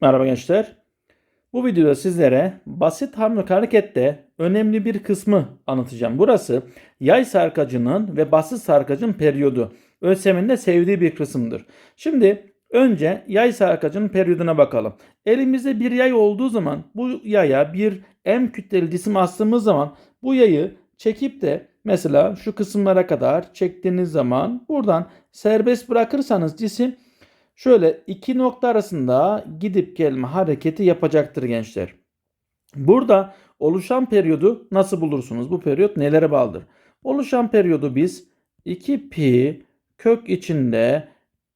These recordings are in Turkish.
Merhaba gençler. Bu videoda sizlere basit harmonik harekette önemli bir kısmı anlatacağım. Burası yay sarkacının ve basit sarkacın periyodu. ÖSYM'in de sevdiği bir kısımdır. Şimdi önce yay sarkacının periyoduna bakalım. Elimizde bir yay olduğu zaman bu yaya bir M kütleli cisim astığımız zaman bu yayı çekip de mesela şu kısımlara kadar çektiğiniz zaman buradan serbest bırakırsanız cisim şöyle iki nokta arasında gidip gelme hareketi yapacaktır gençler. Burada oluşan periyodu nasıl bulursunuz? Bu periyot nelere bağlıdır? Oluşan periyodu biz 2 pi kök içinde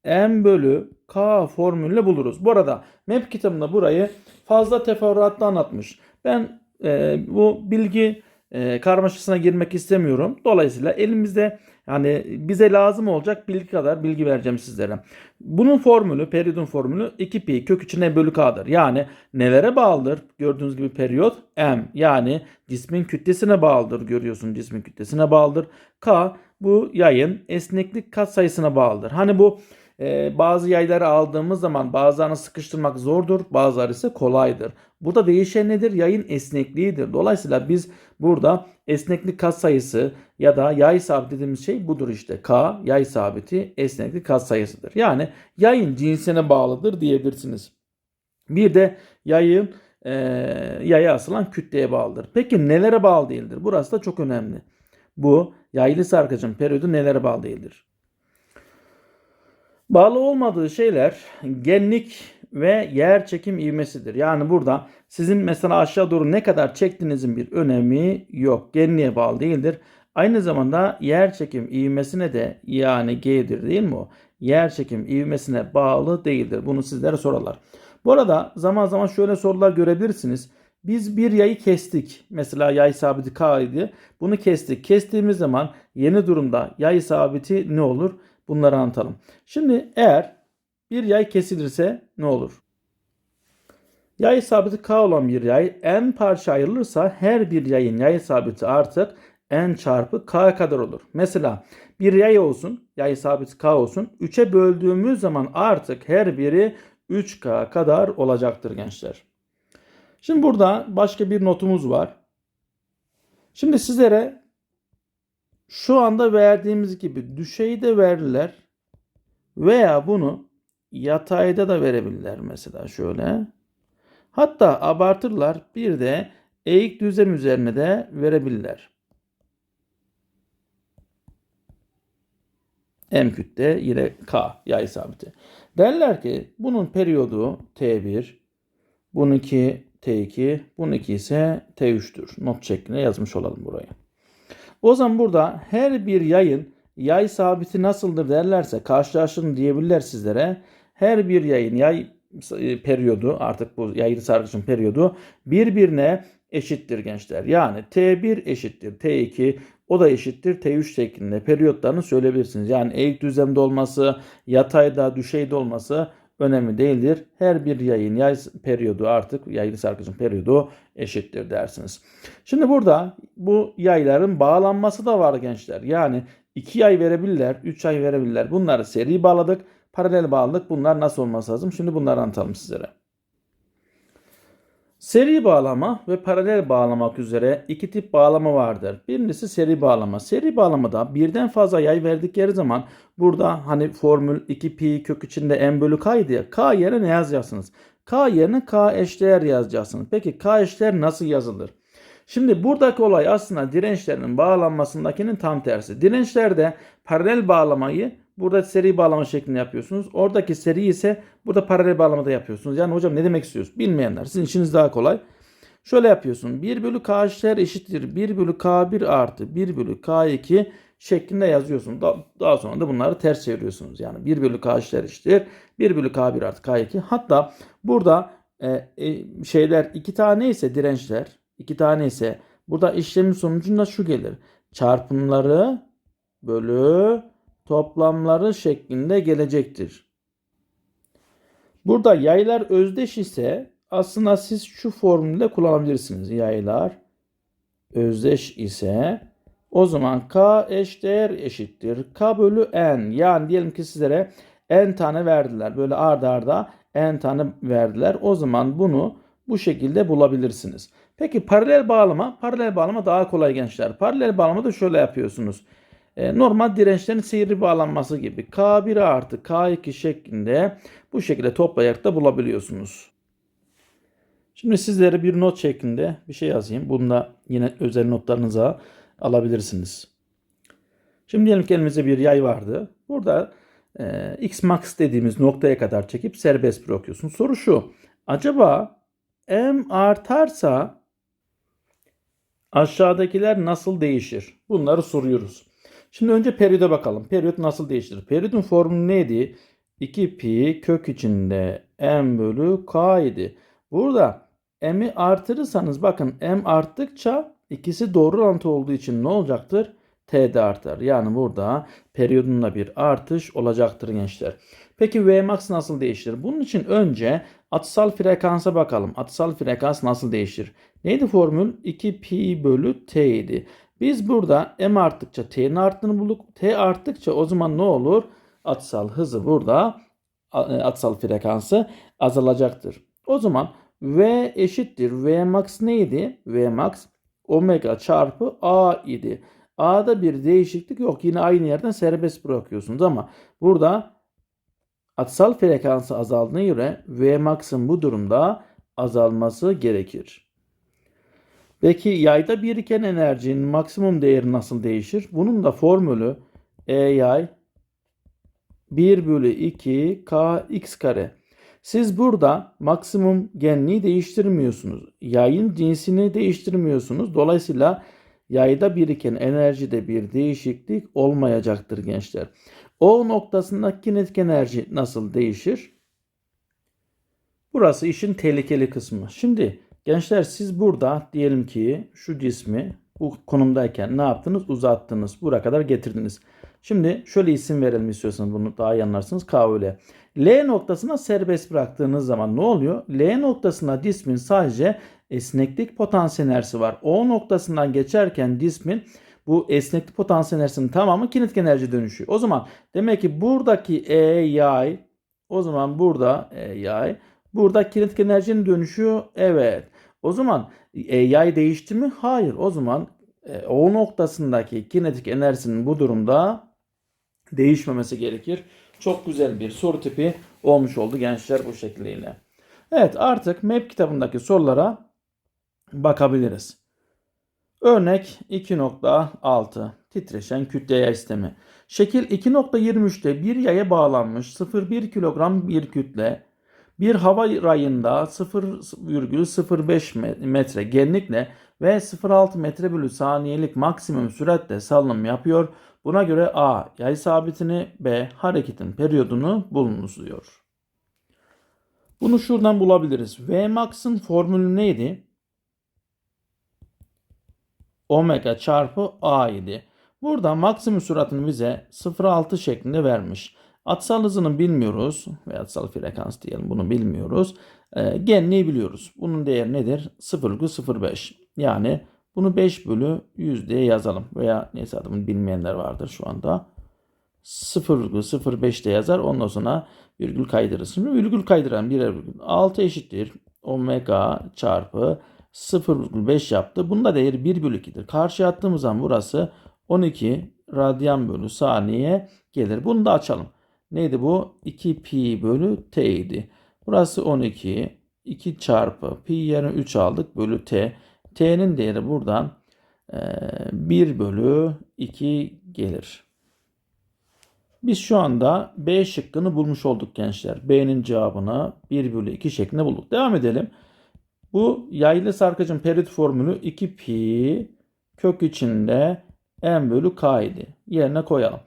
m bölü k formülüyle buluruz. Bu arada MEP kitabında burayı fazla teferruatlı anlatmış. Ben e, bu bilgi e, karmaşasına girmek istemiyorum. Dolayısıyla elimizde yani bize lazım olacak bilgi kadar bilgi vereceğim sizlere. Bunun formülü, periyodun formülü 2 pi kök içine bölü k'dır. Yani nelere bağlıdır? Gördüğünüz gibi periyot m yani cismin kütlesine bağlıdır. Görüyorsun cismin kütlesine bağlıdır. K bu yayın esneklik kat sayısına bağlıdır. Hani bu e, bazı yayları aldığımız zaman bazılarını sıkıştırmak zordur, bazıları ise kolaydır. Burada değişen nedir? Yayın esnekliğidir. Dolayısıyla biz burada esneklik kat sayısı ya da yay sabiti dediğimiz şey budur işte. K yay sabiti esneklik kat sayısıdır. Yani yayın cinsine bağlıdır diyebilirsiniz. Bir de yayın e, yaya asılan kütleye bağlıdır. Peki nelere bağlı değildir? Burası da çok önemli. Bu yaylı sarkacın periyodu nelere bağlı değildir? Bağlı olmadığı şeyler genlik ve yer çekim ivmesidir. Yani burada sizin mesela aşağı doğru ne kadar çektiğinizin bir önemi yok. Genliğe bağlı değildir. Aynı zamanda yer çekim ivmesine de yani G'dir değil mi o? Yer çekim ivmesine bağlı değildir. Bunu sizlere sorarlar. Bu arada zaman zaman şöyle sorular görebilirsiniz. Biz bir yayı kestik. Mesela yay sabiti K idi. Bunu kestik. Kestiğimiz zaman yeni durumda yay sabiti ne olur? Bunları anlatalım. Şimdi eğer bir yay kesilirse ne olur? Yay sabiti K olan bir yay n parça ayrılırsa her bir yayın yay sabiti artık n çarpı k kadar olur. Mesela bir yay olsun, yay sabiti k olsun. 3'e böldüğümüz zaman artık her biri 3k kadar olacaktır gençler. Şimdi burada başka bir notumuz var. Şimdi sizlere şu anda verdiğimiz gibi düşeyi de verirler veya bunu yatayda da verebilirler mesela şöyle. Hatta abartırlar bir de eğik düzlem üzerine de verebilirler. M kütle yine K yay sabiti. Derler ki bunun periyodu T1, bununki T2, bununki ise T3'tür. Not şeklinde yazmış olalım buraya. O zaman burada her bir yayın yay sabiti nasıldır derlerse karşılaştırın diyebilirler sizlere. Her bir yayın yay periyodu artık bu yaylı sarkıcın periyodu birbirine eşittir gençler. Yani T1 eşittir T2 o da eşittir T3 şeklinde periyotlarını söyleyebilirsiniz. Yani eğik düzlemde olması, yatayda, düşeyde olması önemli değildir. Her bir yayın yay periyodu artık yaylı sarkıcın periyodu eşittir dersiniz. Şimdi burada bu yayların bağlanması da var gençler. Yani 2 yay verebilirler, 3 yay verebilirler. Bunları seri bağladık, paralel bağladık. Bunlar nasıl olması lazım? Şimdi bunları anlatalım sizlere. Seri bağlama ve paralel bağlamak üzere iki tip bağlama vardır. Birincisi seri bağlama. Seri bağlamada birden fazla yay verdikleri zaman burada hani formül 2 pi kök içinde m bölü k'ydı ya. K yerine ne yazacaksınız? K yerine k eşdeğer yazacaksınız. Peki k eşdeğer nasıl yazılır? Şimdi buradaki olay aslında dirençlerin bağlanmasındakinin tam tersi. Dirençlerde paralel bağlamayı burada seri bağlama şeklinde yapıyorsunuz. Oradaki seri ise burada paralel bağlamada yapıyorsunuz. Yani hocam ne demek istiyoruz? Bilmeyenler sizin işiniz daha kolay. Şöyle yapıyorsun. 1 bölü k eşittir eşittir 1 bölü k1 artı 1 bölü k2 şeklinde yazıyorsun. Daha sonra da bunları ters çeviriyorsunuz. Yani 1 bölü k eşittir 1 bölü k1 artı k2. Hatta burada e, e, şeyler iki tane ise dirençler iki tane ise burada işlemin sonucunda şu gelir. Çarpımları bölü toplamları şeklinde gelecektir. Burada yaylar özdeş ise aslında siz şu formülde kullanabilirsiniz. Yaylar özdeş ise o zaman k eşdeğer eşittir. k bölü n. Yani diyelim ki sizlere n tane verdiler. Böyle arda arda n tane verdiler. O zaman bunu bu şekilde bulabilirsiniz. Peki paralel bağlama, paralel bağlama daha kolay gençler. Paralel bağlamada şöyle yapıyorsunuz. E, normal dirençlerin seyri bağlanması gibi K1 artı K2 şeklinde bu şekilde toplayarak da bulabiliyorsunuz. Şimdi sizlere bir not şeklinde bir şey yazayım. Bunu da yine özel notlarınıza alabilirsiniz. Şimdi diyelim ki elimizde bir yay vardı. Burada e, x max dediğimiz noktaya kadar çekip serbest bırakıyorsun. Soru şu. Acaba m artarsa aşağıdakiler nasıl değişir? Bunları soruyoruz. Şimdi önce periyoda bakalım. Periyot nasıl değişir? Periyodun formülü neydi? 2 pi kök içinde m bölü k idi. Burada m'i artırırsanız bakın m arttıkça ikisi doğru orantı olduğu için ne olacaktır? T de artar. Yani burada periyodunda bir artış olacaktır gençler. Peki Vmax nasıl değişir? Bunun için önce atısal frekansa bakalım. Atısal frekans nasıl değişir? Neydi formül? 2 pi bölü t idi. Biz burada m arttıkça t'nin arttığını bulduk. T arttıkça o zaman ne olur? Atısal hızı burada atısal frekansı azalacaktır. O zaman V eşittir. Vmax neydi? Vmax omega çarpı A idi. A'da bir değişiklik yok. Yine aynı yerden serbest bırakıyorsunuz ama burada atsal frekansı azaldığına göre Vmax'ın bu durumda azalması gerekir. Peki yayda biriken enerjinin maksimum değeri nasıl değişir? Bunun da formülü E yay 1 bölü 2 kx kare. Siz burada maksimum genliği değiştirmiyorsunuz. Yayın cinsini değiştirmiyorsunuz. Dolayısıyla yayda biriken enerjide bir değişiklik olmayacaktır gençler. O noktasındaki kinetik enerji nasıl değişir? Burası işin tehlikeli kısmı. Şimdi gençler siz burada diyelim ki şu cismi bu konumdayken ne yaptınız? Uzattınız. Buraya kadar getirdiniz. Şimdi şöyle isim verelim istiyorsanız bunu daha iyi anlarsınız. K öyle. L noktasına serbest bıraktığınız zaman ne oluyor? L noktasına cismin sadece esneklik potansiyel enerjisi var. O noktasından geçerken cismin bu esneklik potansiyel enerjisinin tamamı kinetik enerji dönüşüyor. O zaman demek ki buradaki E yay o zaman burada E yay burada kinetik enerjinin dönüşüyor. Evet. O zaman E yay değişti mi? Hayır. O zaman e, o noktasındaki kinetik enerjisinin bu durumda değişmemesi gerekir. Çok güzel bir soru tipi olmuş oldu gençler bu şekliyle. Evet artık MEP kitabındaki sorulara bakabiliriz. Örnek 2.6 titreşen kütle yay sistemi. Şekil 2.23'te bir yaya bağlanmış 0,1 kilogram bir kütle bir hava rayında 0,05 metre genlikle ve 0,6 metre bölü saniyelik maksimum süratle salınım yapıyor. Buna göre A yay sabitini B hareketin periyodunu bulunuz diyor. Bunu şuradan bulabiliriz. Vmax'ın formülü neydi? Omega çarpı A idi. Burada maksimum süratini bize 0,6 şeklinde vermiş. Atsal hızını bilmiyoruz ve atsal frekans diyelim bunu bilmiyoruz. E, genliği biliyoruz. Bunun değeri nedir? 0,05. Yani bunu 5 bölü 100 diye yazalım. Veya neyse adımını bilmeyenler vardır şu anda. 0,05 de yazar. Ondan sonra virgül kaydırırız. Şimdi virgül kaydıran birer virgül. 6 eşittir. Omega çarpı 0,5 yaptı. Bunun değeri 1 bölü 2'dir. Karşıya attığımız zaman burası 12 radyan bölü saniye gelir. Bunu da açalım. Neydi bu? 2 pi bölü t idi. Burası 12. 2 çarpı pi yerine 3 aldık bölü t. t'nin değeri buradan 1 bölü 2 gelir. Biz şu anda B şıkkını bulmuş olduk gençler. B'nin cevabını 1 bölü 2 şeklinde bulduk. Devam edelim. Bu yaylı sarkacın periyot formülü 2 pi kök içinde m bölü k idi. Yerine koyalım.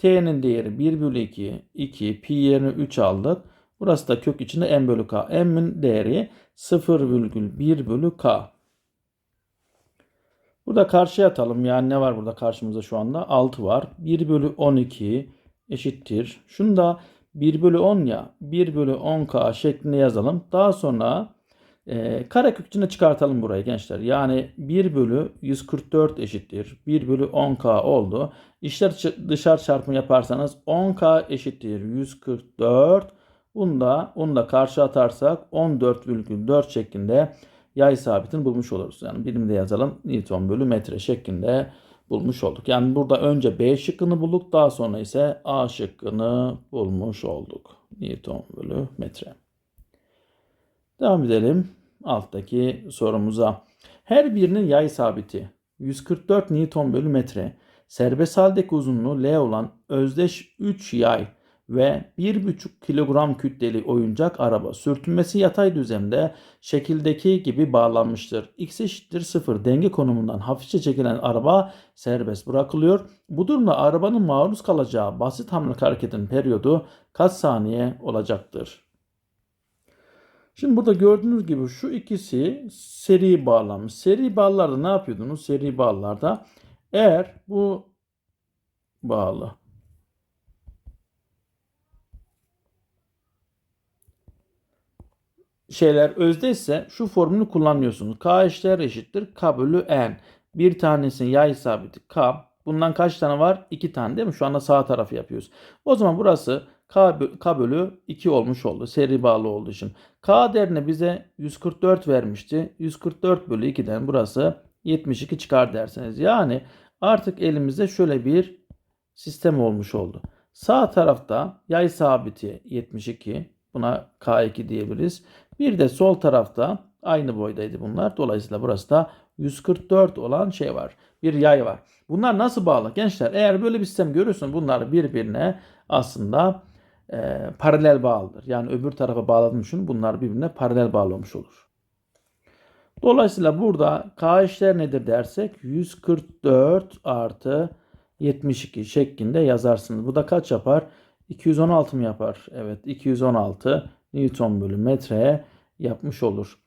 T'nin değeri 1 bölü 2, 2, pi yerine 3 aldık. Burası da kök içinde m bölü k. M'in değeri 0,1 bölü k. Burada karşıya atalım. Yani ne var burada karşımızda şu anda? 6 var. 1 bölü 12 eşittir. Şunu da 1 bölü 10 ya 1 bölü 10k şeklinde yazalım. Daha sonra e, karekök içinde çıkartalım burayı gençler. Yani 1 bölü 144 eşittir. 1 bölü 10k oldu. İşler dışarı çarpımı yaparsanız 10k eşittir 144. Bunu da, onu da karşı atarsak 14,4 şeklinde yay sabitini bulmuş oluruz. Yani birimde yazalım Newton bölü metre şeklinde bulmuş olduk. Yani burada önce B şıkkını bulduk daha sonra ise A şıkkını bulmuş olduk. Newton bölü metre. Devam edelim alttaki sorumuza. Her birinin yay sabiti 144 Newton bölü metre. Serbest haldeki uzunluğu L olan özdeş 3 yay ve 1,5 kilogram kütleli oyuncak araba sürtünmesi yatay düzlemde şekildeki gibi bağlanmıştır. X eşittir 0 denge konumundan hafifçe çekilen araba serbest bırakılıyor. Bu durumda arabanın maruz kalacağı basit hamlelik hareketin periyodu kaç saniye olacaktır? Şimdi burada gördüğünüz gibi şu ikisi seri bağlanmış. Seri bağlarda ne yapıyordunuz? Seri bağlarda eğer bu bağlı şeyler özdeyse şu formülü kullanıyorsunuz. K eşittir eşittir K bölü N. Bir tanesinin yay sabiti K. Bundan kaç tane var? 2 tane değil mi? Şu anda sağ tarafı yapıyoruz. O zaman burası K, bö- K bölü 2 olmuş oldu. Seri bağlı olduğu için. K değerini bize 144 vermişti. 144 bölü 2'den burası 72 çıkar derseniz. Yani artık elimizde şöyle bir sistem olmuş oldu. Sağ tarafta yay sabiti 72. Buna K2 diyebiliriz. Bir de sol tarafta aynı boydaydı bunlar. Dolayısıyla burası da 144 olan şey var. Bir yay var. Bunlar nasıl bağlı? Gençler eğer böyle bir sistem görüyorsunuz bunlar birbirine aslında e, paralel bağlıdır. Yani öbür tarafa bağladığını düşünün. Bunlar birbirine paralel bağlamış olur. Dolayısıyla burada K eşittir nedir dersek 144 artı 72 şeklinde yazarsınız. Bu da kaç yapar? 216 mı yapar? Evet 216 Newton bölü metre yapmış olur.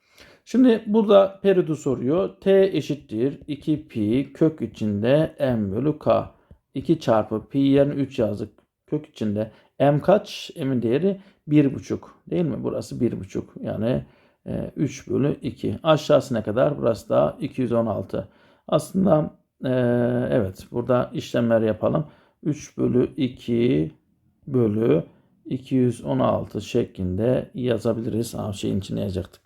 Şimdi burada periyodu soruyor. T eşittir 2 pi kök içinde m bölü k. 2 çarpı pi yerine 3 yazdık. Kök içinde m kaç? M'in değeri 1,5 değil mi? Burası 1,5 yani e, 3 bölü 2. Aşağısı ne kadar? Burası da 216. Aslında e, evet burada işlemler yapalım. 3 bölü 2 bölü 216 şeklinde yazabiliriz. Ha, şeyin içine yazacaktık.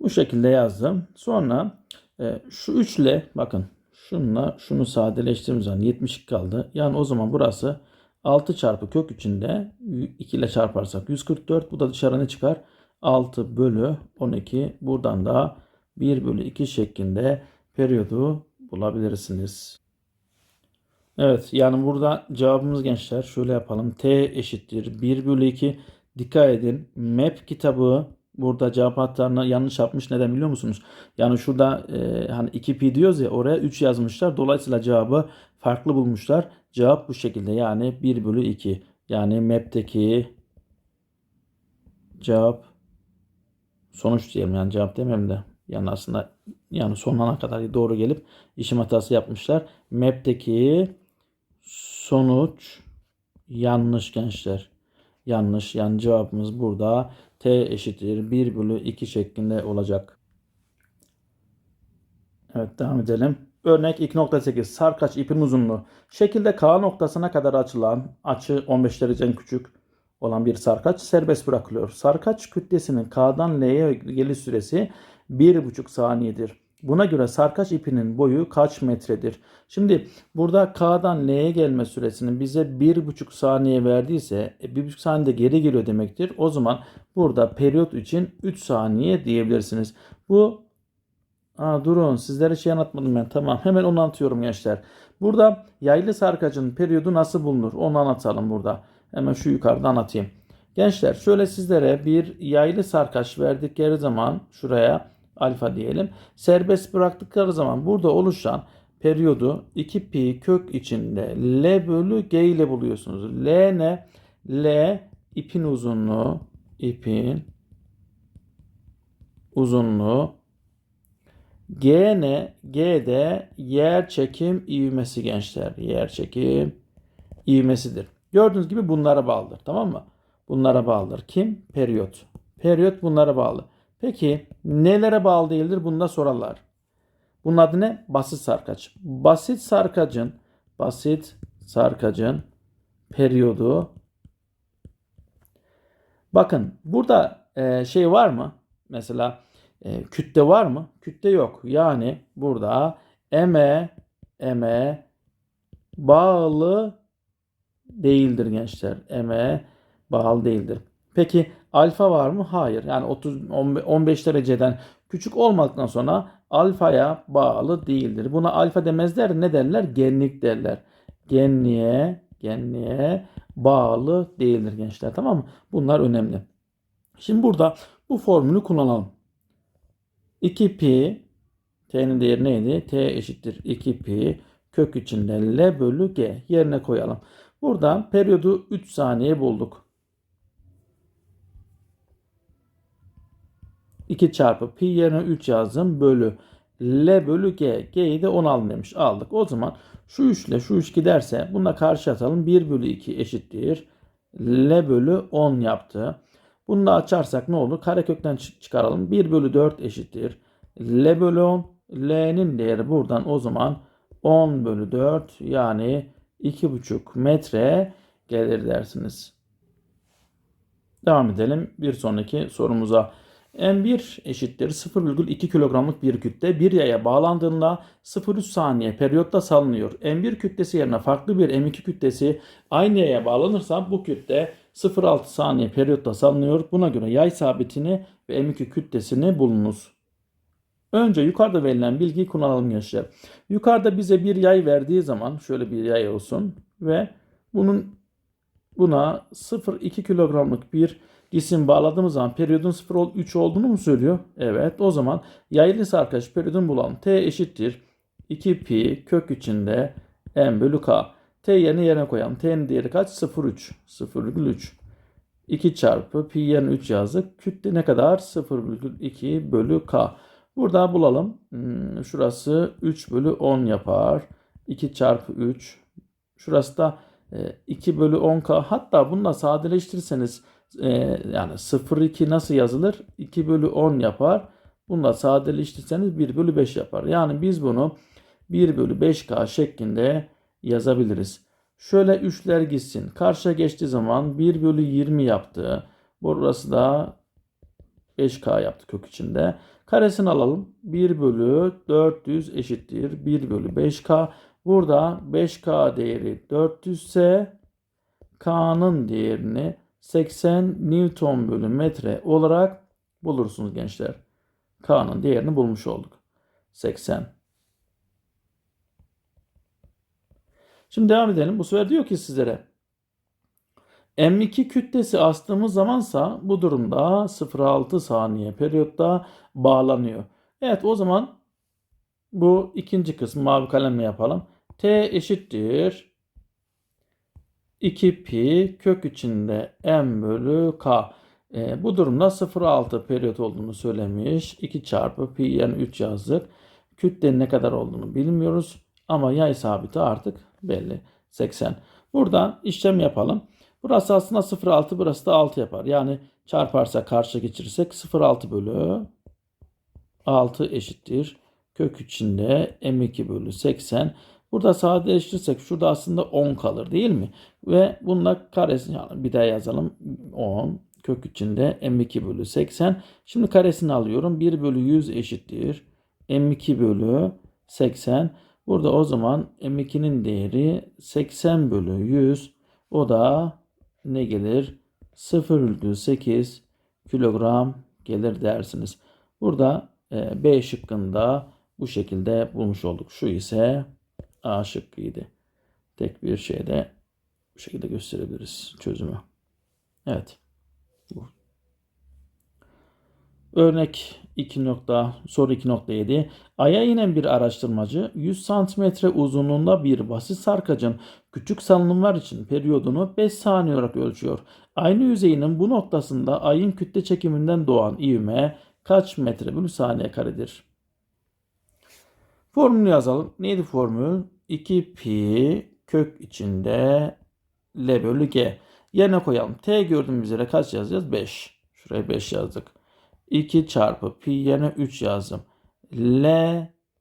Bu şekilde yazdım. Sonra e, şu 3 ile bakın şununla şunu sadeleştirdiğimiz zaman 72 kaldı. Yani o zaman burası 6 çarpı kök içinde 2 ile çarparsak 144. Bu da dışarı ne çıkar? 6 bölü 12. Buradan da 1 bölü 2 şeklinde periyodu bulabilirsiniz. Evet yani burada cevabımız gençler şöyle yapalım. T eşittir 1 bölü 2. Dikkat edin map kitabı burada cevap hatlarına yanlış yapmış. Neden biliyor musunuz? Yani şurada e, hani 2pi diyoruz ya oraya 3 yazmışlar. Dolayısıyla cevabı farklı bulmuşlar. Cevap bu şekilde yani 1 bölü 2. Yani map'teki cevap sonuç diyelim yani cevap demeyeyim de yani aslında yani sonuna kadar doğru gelip işim hatası yapmışlar. Map'teki sonuç yanlış gençler. Yanlış. Yani cevabımız burada t eşittir 1 bölü 2 şeklinde olacak. Evet devam edelim. Örnek 2.8 sarkaç ipin uzunluğu. Şekilde K noktasına kadar açılan açı 15 dereceden küçük olan bir sarkaç serbest bırakılıyor. Sarkaç kütlesinin K'dan L'ye geliş süresi 1,5 saniyedir. Buna göre sarkaç ipinin boyu kaç metredir? Şimdi burada K'dan L'ye gelme süresini bize 1,5 saniye verdiyse 1,5 saniyede geri geliyor demektir. O zaman burada periyot için 3 saniye diyebilirsiniz. Bu Aa, durun sizlere şey anlatmadım ben. Tamam hemen onu anlatıyorum gençler. Burada yaylı sarkacın periyodu nasıl bulunur? Onu anlatalım burada. Hemen şu yukarıda anlatayım. Gençler şöyle sizlere bir yaylı sarkaç verdikleri zaman şuraya alfa diyelim. Serbest bıraktıkları zaman burada oluşan periyodu 2 pi kök içinde L bölü G ile buluyorsunuz. L ne? L ipin uzunluğu ipin uzunluğu G ne? G de yer çekim ivmesi gençler. Yer çekim ivmesidir. Gördüğünüz gibi bunlara bağlıdır. Tamam mı? Bunlara bağlıdır. Kim? Periyot. Periyot bunlara bağlı. Peki nelere bağlı değildir? Bunu da sorarlar. Bunun adı ne? Basit sarkaç. Basit sarkacın basit sarkacın periyodu Bakın burada e, şey var mı? Mesela e, kütle var mı? Kütle yok. Yani burada eme eme bağlı değildir gençler. Eme bağlı değildir. Peki alfa var mı? Hayır. Yani 30 15 dereceden küçük olmaktan sonra alfaya bağlı değildir. Buna alfa demezler. Ne derler? Genlik derler. Genliğe, genliğe bağlı değildir gençler. Tamam mı? Bunlar önemli. Şimdi burada bu formülü kullanalım. 2pi t'nin değeri neydi? t eşittir 2pi kök içinde L bölü G yerine koyalım. Burada periyodu 3 saniye bulduk. 2 çarpı pi yerine 3 yazdım. Bölü L bölü G. G'yi de 10 alın demiş. Aldık. O zaman şu 3 ile şu 3 giderse bununla karşı atalım. 1 bölü 2 eşittir. L bölü 10 yaptı. Bunu da açarsak ne olur? Karekökten çıkaralım. 1 bölü 4 eşittir. L bölü 10. L'nin değeri buradan o zaman 10 bölü 4 yani 2,5 metre gelir dersiniz. Devam edelim bir sonraki sorumuza. M1 eşittir 0,2 kilogramlık bir kütle bir yaya bağlandığında 0,3 saniye periyotta salınıyor. M1 kütlesi yerine farklı bir M2 kütlesi aynı yaya bağlanırsa bu kütle 0,6 saniye periyotta salınıyor. Buna göre yay sabitini ve M2 kütlesini bulunuz. Önce yukarıda verilen bilgiyi kullanalım gençler. Yukarıda bize bir yay verdiği zaman şöyle bir yay olsun ve bunun buna 0,2 kilogramlık bir cisim bağladığımız zaman periyodun 0,3 olduğunu mu söylüyor? Evet. O zaman yaylı sarkaç periyodun bulalım. T eşittir 2 pi kök içinde m bölü k. T yerine yerine koyalım. T'nin değeri kaç? 0,3. 0,3. 2 çarpı pi yerine 3 yazdık. Kütle ne kadar? 0,2 bölü k. Burada bulalım. Hmm, şurası 3 bölü 10 yapar. 2 çarpı 3. Şurası da 2 e, bölü 10k. Hatta bununla sadeleştirirseniz e, yani 0,2 nasıl yazılır? 2 bölü 10 yapar. Bununla sadeleştirirseniz 1 bölü 5 yapar. Yani biz bunu 1 bölü 5k şeklinde yazabiliriz. Şöyle 3'ler gitsin. Karşıya geçtiği zaman 1 bölü 20 yaptı. Burası da 5k yaptı kök içinde. Karesini alalım. 1 bölü 400 eşittir. 1 bölü 5k. Burada 5k değeri 400 ise k'nın değerini 80 Newton bölü metre olarak bulursunuz gençler. K'nın değerini bulmuş olduk. 80. Şimdi devam edelim. Bu sefer diyor ki sizlere M2 kütlesi astığımız zamansa bu durumda 0,6 saniye periyotta bağlanıyor. Evet o zaman bu ikinci kısmı mavi kalemle yapalım. T eşittir 2 pi kök içinde m bölü k. E, bu durumda 0,6 periyot olduğunu söylemiş. 2 çarpı pi yani 3 yazdık. Kütlenin ne kadar olduğunu bilmiyoruz. Ama yay sabiti artık belli. 80. Buradan işlem yapalım. Burası aslında 0,6 burası da 6 yapar. Yani çarparsa karşı geçirirsek 0,6 bölü 6 eşittir. Kök içinde m2 bölü 80. Burada sadeleştirirsek şurada aslında 10 kalır değil mi? Ve bununla karesini bir daha yazalım. 10 kök içinde m2 bölü 80. Şimdi karesini alıyorum. 1 bölü 100 eşittir. m2 bölü 80. Burada o zaman m2'nin değeri 80 bölü 100. O da ne gelir? 0,8 kilogram gelir dersiniz. Burada e, B şıkkında bu şekilde bulmuş olduk. Şu ise A şıkkıydı. Tek bir şeyde bu şekilde gösterebiliriz çözümü. Evet. Bu. Örnek 2 nokta, soru 2.7. Ay'a inen bir araştırmacı 100 cm uzunluğunda bir basit sarkacın küçük salınımlar için periyodunu 5 saniye olarak ölçüyor. Aynı yüzeyinin bu noktasında ayın kütle çekiminden doğan ivme kaç metre bölü saniye karedir? Formülü yazalım. Neydi formül? 2 pi kök içinde L bölü G. Yerine koyalım. T gördüğümüz üzere kaç yazacağız? 5. Şuraya 5 yazdık. 2 çarpı pi yerine 3 yazdım. L,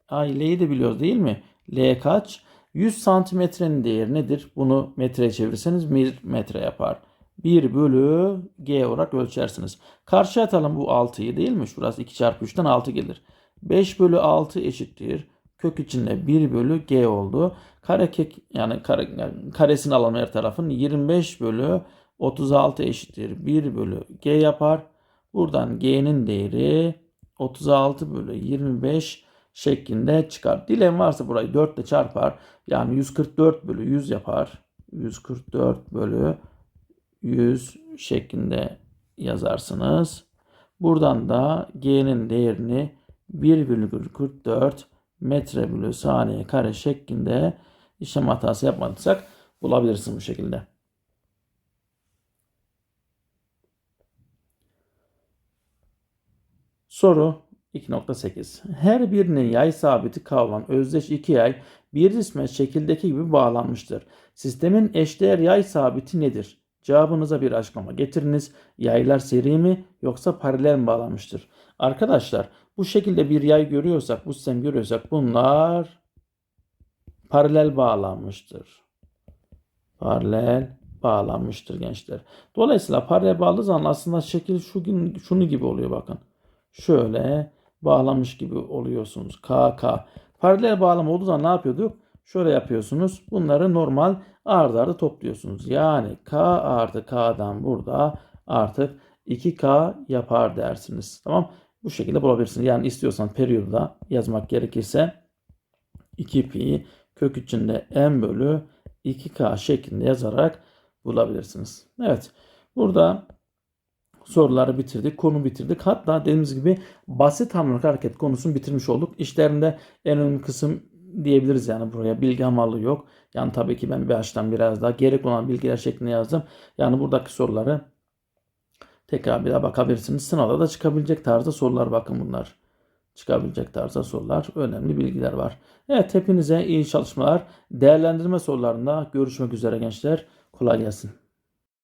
ay L'yi de biliyoruz değil mi? L kaç? 100 santimetrenin değeri nedir? Bunu metreye çevirirseniz 1 metre yapar. 1 bölü g olarak ölçersiniz. Karşıya atalım bu 6'yı değil mi? Şurası 2 çarpı 3'ten 6 gelir. 5 bölü 6 eşittir. Kök içinde 1 bölü g oldu. Kare kek yani, kare, yani karesini alalım her tarafın. 25 bölü 36 eşittir. 1 bölü g yapar. Buradan g'nin değeri 36 bölü 25 şeklinde çıkar. Dilen varsa burayı 4 ile çarpar. Yani 144 bölü 100 yapar. 144 bölü 100 şeklinde yazarsınız. Buradan da g'nin değerini 1,44 metre bölü saniye kare şeklinde işlem hatası yapmadıysak bulabilirsiniz bu şekilde. Soru 2.8. Her birinin yay sabiti k olan özdeş iki yay bir cisme şekildeki gibi bağlanmıştır. Sistemin eşdeğer yay sabiti nedir? Cevabınıza bir açıklama getiriniz. Yaylar seri mi yoksa paralel mi bağlanmıştır? Arkadaşlar bu şekilde bir yay görüyorsak, bu sistem görüyorsak bunlar paralel bağlanmıştır. Paralel bağlanmıştır gençler. Dolayısıyla paralel bağlı zaman aslında şekil şu gün şunu gibi oluyor bakın. Şöyle bağlamış gibi oluyorsunuz. K K. Paralel bağlama olduğu zaman ne yapıyorduk? Şöyle yapıyorsunuz. Bunları normal ardı ardı topluyorsunuz. Yani K artı K'dan burada artık 2K yapar dersiniz. Tamam. Bu şekilde bulabilirsiniz. Yani istiyorsan periyoda yazmak gerekirse 2 pi kök içinde m bölü 2k şeklinde yazarak bulabilirsiniz. Evet. Burada soruları bitirdik. Konu bitirdik. Hatta dediğimiz gibi basit hamurluk hareket konusunu bitirmiş olduk. İşlerinde en önemli kısım diyebiliriz yani buraya bilgi hamallığı yok. Yani tabii ki ben bir açıdan biraz daha gerek olan bilgiler şeklinde yazdım. Yani buradaki soruları tekrar bir daha bakabilirsiniz. Sınavda da çıkabilecek tarzda sorular bakın bunlar. Çıkabilecek tarzda sorular, önemli bilgiler var. Evet hepinize iyi çalışmalar. Değerlendirme sorularında görüşmek üzere gençler. Kolay gelsin.